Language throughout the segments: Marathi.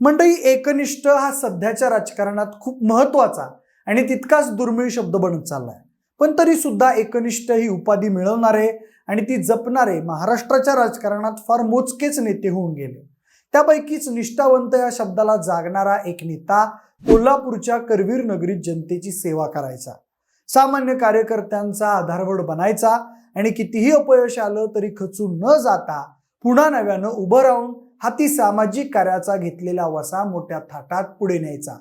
मंडळी एकनिष्ठ हा सध्याच्या राजकारणात खूप महत्त्वाचा आणि तितकाच दुर्मिळ शब्द बनत चाललाय. पण तरी सुद्धा एकनिष्ठ ही उपाधी मिळवणारे आणि ती जपणारे महाराष्ट्राच्या राजकारणात फार मोजकेच नेते होऊन गेले. त्यापैकीच निष्ठावंत या शब्दाला जागणारा एक नेता कोल्हापूरच्या करवीर नगरीत जनतेची सेवा करायचा. सामान्य कार्यकर्त्यांचा आधारवड बनायचा आणि कितीही अपयश आलं तरी खचून न जाता पुन्हा नव्यानं उभं राहून हाती सामाजिक कार्याचा घेतलेला वसा मोठ्या थाटात पुढे न्यायचा.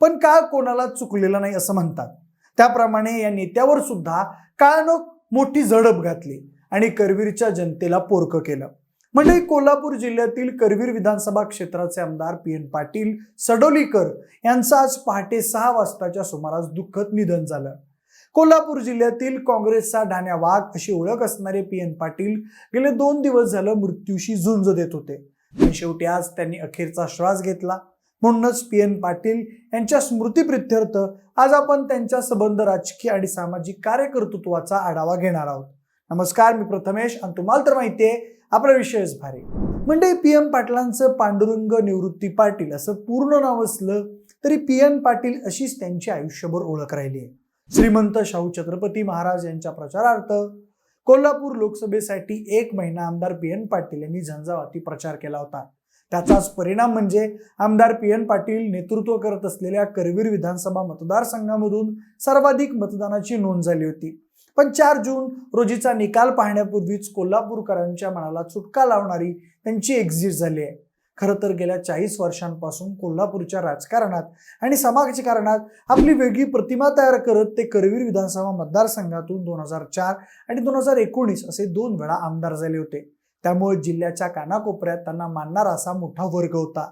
पण काळ कोणाला चुकलेला नाही असं म्हणतात. त्याप्रमाणे या नेत्यावर सुद्धा काळानं मोठी झडप घातली आणि करवीरच्या जनतेला पोरकं केलं. म्हणजे कोल्हापूर जिल्ह्यातील करवीर विधानसभा क्षेत्राचे आमदार पी एन पाटील सडोलीकर यांचं आज पहाटे सहा वाजताच्या सुमारास दुःखद निधन झालं. कोल्हापूर जिल्ह्यातील काँग्रेसचा ढाण्या वाघ अशी ओळख असणारे पी एन पाटील गेले दोन दिवस झालं मृत्यूशी झुंज देत होते. पण शेवटी आज त्यांनी अखेरचा श्वास घेतला. म्हणूनच पी एन पाटील यांच्या स्मृतीप्रित्यर्थ आज आपण त्यांच्या संबंध राजकीय आणि सामाजिक कार्यकर्तृत्वाचा आढावा घेणार आहोत. नमस्कार मी प्रथमेश आणि तुम्हाला तर माहिती आहे आपला विषयच भारी. म्हणजे पी एम पाटलांचं पांडुरंग निवृत्ती पाटील असं पूर्ण नाव असलं तरी पी एन पाटील अशीच त्यांची आयुष्यभर ओळख राहिली आहे. श्रीमंत शाहू छत्रपती महाराज यांच्या प्रचारार्थ कोल्हापूर लोकसभेसाठी एक महिना आमदार पी एन पाटील यांनी झंझावाती प्रचार केला होता. त्याचाच परिणाम म्हणजे आमदार पी एन पाटील नेतृत्व करत असलेल्या करवीर विधानसभा मतदारसंघामधून सर्वाधिक मतदानाची नोंद झाली होती. पण चार जून रोजीचा निकाल पाहण्यापूर्वीच कोल्हापूरकरांच्या मनाला चुटका लावणारी त्यांची एक्झिट झाली आहे. खरं तर गेल्या चाळीस वर्षांपासून कोल्हापूरच्या राजकारणात आणि समाजकारणात आपली वेगळी प्रतिमा तयार करत ते करवीर विधानसभा मतदारसंघातून दोन हजार चार आणि दोन हजार एकोणीस असे दोन वेळा आमदार झाले होते. त्यामुळे जिल्ह्याच्या कानाकोपऱ्यात त्यांना मानणारा असा मोठा वर्ग होता.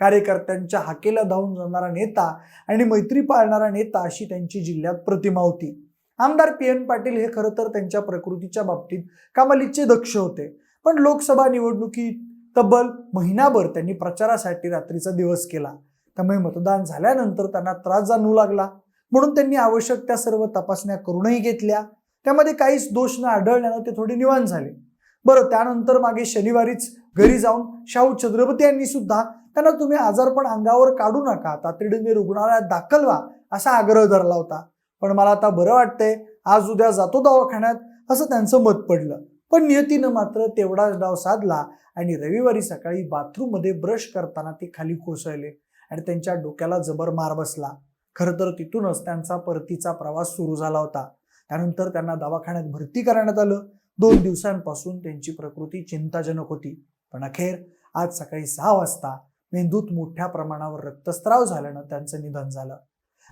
कार्यकर्त्यांच्या हाकेला धावून जाणारा नेता आणि मैत्री पाळणारा नेता अशी त्यांची जिल्ह्यात प्रतिमा होती. आमदार पी एन पाटील हे खरं तर त्यांच्या प्रकृतीच्या बाबतीत कामालीचे दक्ष होते. पण लोकसभा निवडणुकीत तब्बल महिनाभर त्यांनी प्रचारासाठी रात्रीचा दिवस केला. त्यामुळे मतदान झाल्यानंतर त्यांना त्रास जाणवू लागला. म्हणून त्यांनी आवश्यक त्या सर्व तपासण्या करूनही घेतल्या. त्यामध्ये काहीच दोष न आढळल्यानं ते थोडे निवांत झाले. बरं त्यानंतर मागे शनिवारीच घरी जाऊन शाहू छत्रपती यांनी सुद्धा त्यांना तुम्ही आजारपण अंगावर काढू नका तातडीने रुग्णालयात दाखल व्हा असा आग्रह धरला होता. पण मला आता बरं वाटतंय आज उद्या जातो दवाखान्यात असं त्यांचं मत पडलं. पण नियतीनं मात्र तेवढाच डाव साधला आणि रविवारी सकाळी बाथरूममध्ये ब्रश करताना ते खाली कोसळले आणि त्यांच्या डोक्याला जबर मार बसला. खरं तर तिथूनच त्यांचा परतीचा प्रवास सुरू झाला होता. त्यानंतर त्यांना दवाखान्यात भरती करण्यात आलं. दोन दिवसांपासून त्यांची प्रकृती चिंताजनक होती. पण अखेर आज सकाळी सहा वाजता मेंदूत मोठ्या प्रमाणावर रक्तस्राव झाल्यानं त्यांचं निधन झालं.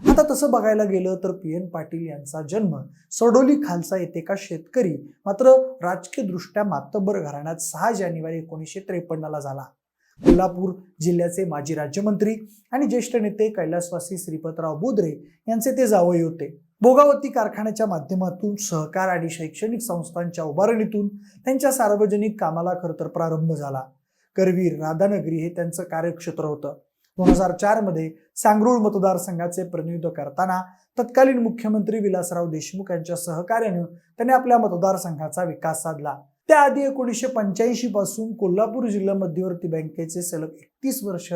आता तसं बघायला गेलं तर पी एन पाटील यांचा जन्म सडोली खालसा येथे का शेतकरी मात्र राजकीयदृष्ट्या मातब्बर घराण्यात सहा जानेवारी एकोणीसशे त्रेपन्नला झाला. कोल्हापूर जिल्ह्याचे माजी राज्यमंत्री आणि ज्येष्ठ नेते कैलासवासी श्रीपतराव बोदरे यांचे ते जावई होते. भोगावती कारखान्याच्या माध्यमातून सहकार आणि शैक्षणिक संस्थांच्या उभारणीतून त्यांच्या सार्वजनिक कामाला खरं तर प्रारंभ झाला. करवीर राधानगरी हे त्यांचं कार्यक्षेत्र होतं. दोन हजार चारमध्ये सांगरूळ मतदारसंघाचे प्रतिनिधित्व करताना तत्कालीन मुख्यमंत्री विलासराव देशमुख यांच्या सहकार्यानं त्यांनी आपल्या मतदारसंघाचा विकास साधला. त्याआधी एकोणीसशे पंच्याऐंशी पासून कोल्हापूर जिल्हा मध्यवर्ती बँकेचे सलग एकतीस वर्ष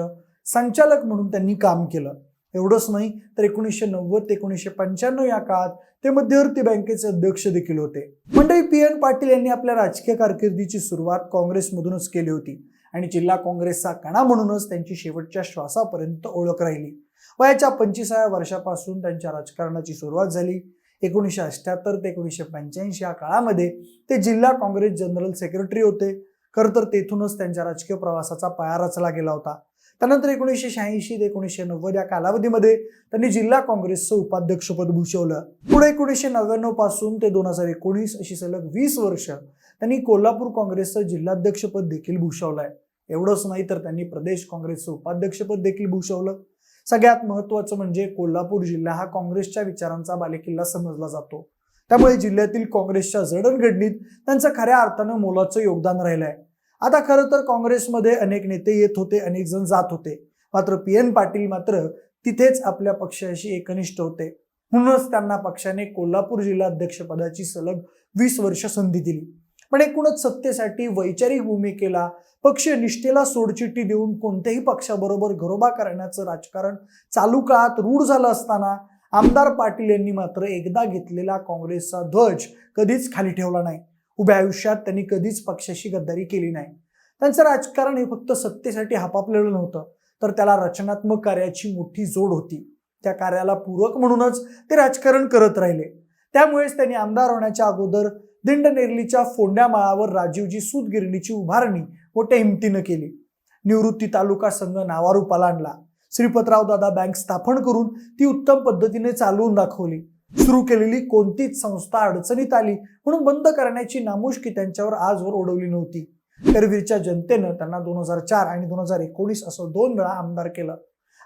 संचालक म्हणून त्यांनी काम केलं. एवढंच नाही तर एकोणीसशे नव्वद ते एकोणीसशे पंच्याण्णव या काळात ते मध्यवर्ती बँकेचे अध्यक्ष देखील होते. मंडळी पी एन पाटील यांनी आपल्या राजकीय कारकिर्दीची सुरुवात काँग्रेसमधूनच केली होती. आणि जिल्हा काँग्रेसचा कणा म्हणूनच त्यांची शेवटच्या श्वासापर्यंत ओळख राहिली. वयाच्या पंचवीसाव्या वर्षापासून त्यांच्या राजकारणाची सुरुवात झाली. एकोणीसशे अठ्याहत्तर ते एकोणीसशे पंच्याऐंशी या काळामध्ये ते जिल्हा काँग्रेस जनरल सेक्रेटरी होते. खरं तर तेथूनच त्यांच्या राजकीय प्रवासाचा पाया रचला गेला होता. त्यानंतर एकोणीसशे शहाऐंशी ते एकोणीसशे नव्वद या कालावधीमध्ये त्यांनी जिल्हा काँग्रेसचं उपाध्यक्षपद भूषवलं. पुढे एकोणीसशे नव्याण्णवपासून ते दोन हजार एकोणीस अशी सलग वीस वर्ष त्यांनी कोल्हापूर काँग्रेसचं जिल्हाध्यक्षपद देखील भूषवलंय एवढंच नाही तर त्यांनी प्रदेश काँग्रेसचं उपाध्यक्षपद देखील भूषवलं. सगळ्यात महत्वाचं म्हणजे कोल्हापूर जिल्हा हा काँग्रेसच्या विचारांचा बालेकिल्ला समजला जातो. त्यामुळे जिल्ह्यातील काँग्रेसच्या जडणघडणीत त्यांचं खऱ्या अर्थानं मोलाचं योगदान राहिलंय. आता खरं तर काँग्रेसमध्ये अनेक नेते येत होते अनेक जण जात होते. मात्र पी एन पाटील मात्र तिथेच आपल्या पक्षाशी एकनिष्ठ होते. म्हणूनच त्यांना पक्षाने कोल्हापूर जिल्हाध्यक्षपदाची सलग वीस वर्ष संधी दिली. पण एकूणच सत्तेसाठी वैचारिक भूमिकेला पक्ष निष्ठेला सोडचिठ्ठी देऊन कोणत्याही पक्षाबरोबर घरोबा करण्याचं राजकारण चालू काळात रूढ झालं असताना आमदार पाटील यांनी मात्र एकदा घेतलेला काँग्रेसचा ध्वज कधीच खाली ठेवला नाही. उभ्या आयुष्यात त्यांनी कधीच पक्षाशी गद्दारी केली नाही. त्यांचं राजकारण हे फक्त सत्तेसाठी हापापलेलं नव्हतं तर त्याला रचनात्मक कार्याची मोठी जोड होती. त्या कार्याला पूरक म्हणूनच ते राजकारण करत राहिले. त्यामुळेच त्यांनी आमदार होण्याच्या अगोदर दिंडनेरलीच्या फोंड्या माळावर राजीवजी सूतगिरणीची उभारणी मोठ्या हिमतीनं केली. निवृत्ती तालुका संघ नावारूपाला आणला. श्रीपतराव दादा बँक स्थापन करून ती उत्तम पद्धतीने चालवून दाखवली. सुरू केलेली कोणतीच संस्था अडचणीत आली म्हणून बंद करण्याची नामुष्की त्यांच्यावर आजवर ओढवली नव्हती. करवीरच्या जनतेनं त्यांना दोन हजार चार आणि दोन हजार एकोणीस असं दोन वेळा आमदार केलं.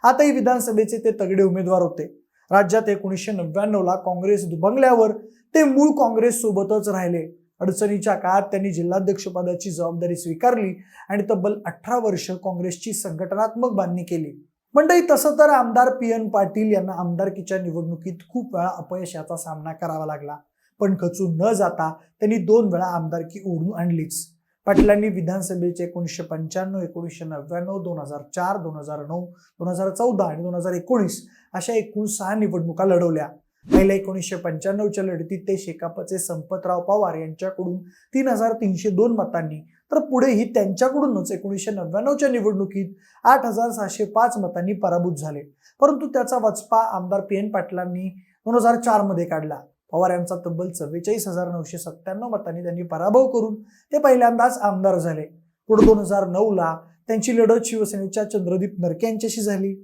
आताही विधानसभेचे ते तगडे उमेदवार होते. राज्यात एकोणीसशे नव्याण्णवला काँग्रेस दुभंगल्यावर ते मूळ काँग्रेस सोबतच राहिले. अडचणीच्या काळात त्यांनी जिल्हाध्यक्षपदाची जबाबदारी स्वीकारली आणि तब्बल अठरा वर्ष काँग्रेसची संघटनात्मक बांधणी केली. मंडळी तसं तर आमदार पी एन पाटील यांना आमदारकीच्या निवडणुकीत खूप वेळा अपयशाचा सामना करावा लागला. पण खचून न जाता त्यांनी दोन वेळा आमदारकी ओढून आणलीच. पाटलांनी विधानसभेचे एकोणीसशे पंच्याण्णव एकोणीसशे नव्याण्णव दोन हजार चार दोन हजार नऊ दोन हजार चौदा आणि दोन हजार एकोणीस अशा एकूण सहा निवडणुका लढवल्या. पहिल्या एकोणीसशे पंच्याण्णवच्या लढतीत ते शेकापचे संपतराव पवार यांच्याकडून तीन हजार तीनशे दोन मतांनी तर पुढेही त्यांच्याकडूनच एकोणीसशे नव्याण्णवच्या निवडणुकीत आठ हजार सहाशे पाच मतांनी पराभूत झाले. परंतु त्याचा वचपा आमदार पी एन पाटलांनी दोन हजार चारमध्ये काढला. पवार यांचा तब्बल चव्वेचाळीस हजार नऊशे सत्त्याण्णव मतांनी त्यांनी पराभव करून ते पहिल्यांदाच आमदार झाले. पुढे दोन हजार नऊला त्यांची लढत शिवसेनेच्या चंद्रदीप नरके यांच्याशी झाली.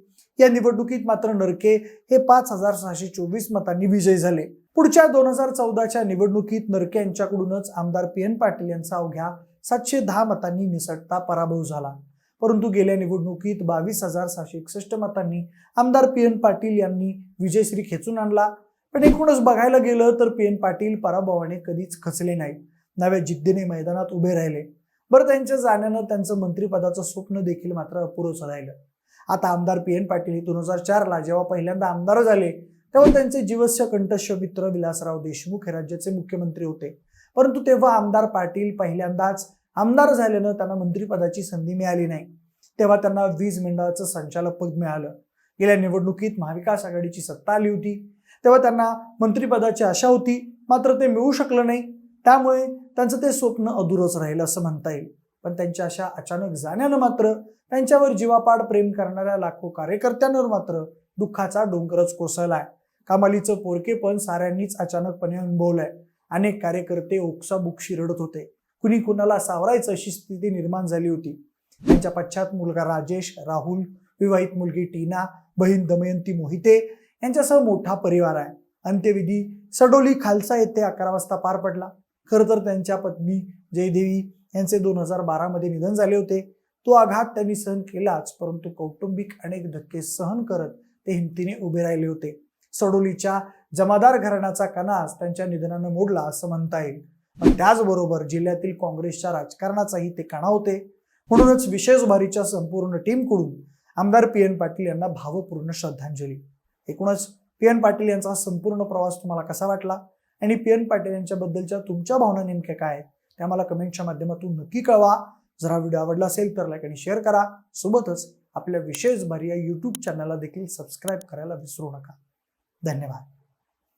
या निवडणुकीत मात्र नरके हे पाच हजार सहाशे चोवीस मतांनी विजयी झाले. पुढच्या दोन हजार चौदाच्या निवडणुकीत नरके यांच्याकडूनच आमदार पी एन पाटील यांचा अवघ्या सातशे दहा मतांनी निसटता पराभव झाला. परंतु गेल्या निवडणुकीत बावीस हजार सहाशे एकसष्ट मतांनी आमदार पी एन पाटील यांनी विजयश्री खेचून आणला. पण एकूणच बघायला गेलं तर पी एन पाटील पराभवाने कधीच खचले नाही नव्या जिद्दीने मैदानात उभे राहिले. बरं त्यांच्या जाण्यानं त्यांचं मंत्रिपदाचं स्वप्न देखील मात्र अपुरंच राहिलं आता आमदार पी एन पाटील हे दोन हजार चारला जेव्हा पहिल्यांदा आमदार झाले तेव्हा त्यांचे जीवस्य कंठस्य मित्र विलासराव देशमुख हे राज्याचे मुख्यमंत्री होते. परंतु तेव्हा आमदार पाटील पहिल्यांदाच आमदार झाल्यानं त्यांना मंत्रिपदाची संधी मिळाली नाही. तेव्हा त्यांना वीज मंडळाचं संचालक पद मिळालं. गेल्या निवडणुकीत महाविकास आघाडीची सत्ता आली होती. तेव्हा त्यांना मंत्रिपदाची आशा होती मात्र ते मिळू शकलं नाही. त्यामुळे त्यांचं ते स्वप्न अधुरच राहिलं असं म्हणता येईल. पण त्यांच्या अशा अचानक जाण्यानं मात्र त्यांच्यावर जीवापाड प्रेम करणाऱ्या लाखो कार्यकर्त्यांवर मात्र दुःखाचा डोंगरच कोसळलाय. कमालीचं पोरकेपण साऱ्यांनीच अचानकपणे अनुभवलंय. अनेक कार्यकर्ते ओक्साबुक्शी रडत होते. कुणी कुणाला सावरायचं अशी स्थिती निर्माण झाली होती. त्यांच्या पश्चात मुलगा राजेश राहुल विवाहित मुलगी टीना बहीण दमयंती मोहिते यांच्यासह मोठा परिवार आहे. अंत्यविधी सडोली खालसा येथे अकरा वाजता पार पडला. खरं तर त्यांच्या पत्नी जयदेवी यांचे दोन हजार बारामध्ये निधन झाले होते. तो आघात त्यांनी सहन केलाच परंतु कौटुंबिक अनेक धक्के सहन करत ते हिमतीने उभे राहिले होते. सडोलीच्या जमादार घराण्याचा कणास त्यांच्या निधनानं मोडला असं म्हणता येईल. पण त्याचबरोबर जिल्ह्यातील काँग्रेसच्या राजकारणाचाही ते कणा होते. म्हणूनच विशेष भारीच्या संपूर्ण टीमकडून आमदार पी एन पाटील यांना भावपूर्ण श्रद्धांजली. एकूणच पी एन पाटील यांचा संपूर्ण प्रवास तुम्हाला कसा वाटला? आणि पी एन पाटील यांच्याबद्दलच्या तुमच्या भावना नेमक्या काय आहेत? त्या मला कमेंटच्या माध्यमातून नक्की कळवा. जर हा व्हिडिओ आवडला असेल तर लाईक आणि शेअर करा. सोबतच आपल्या विशेष भारी या यूट्यूब चॅनलला देखील सबस्क्राईब करायला विसरू नका. धन्यवाद.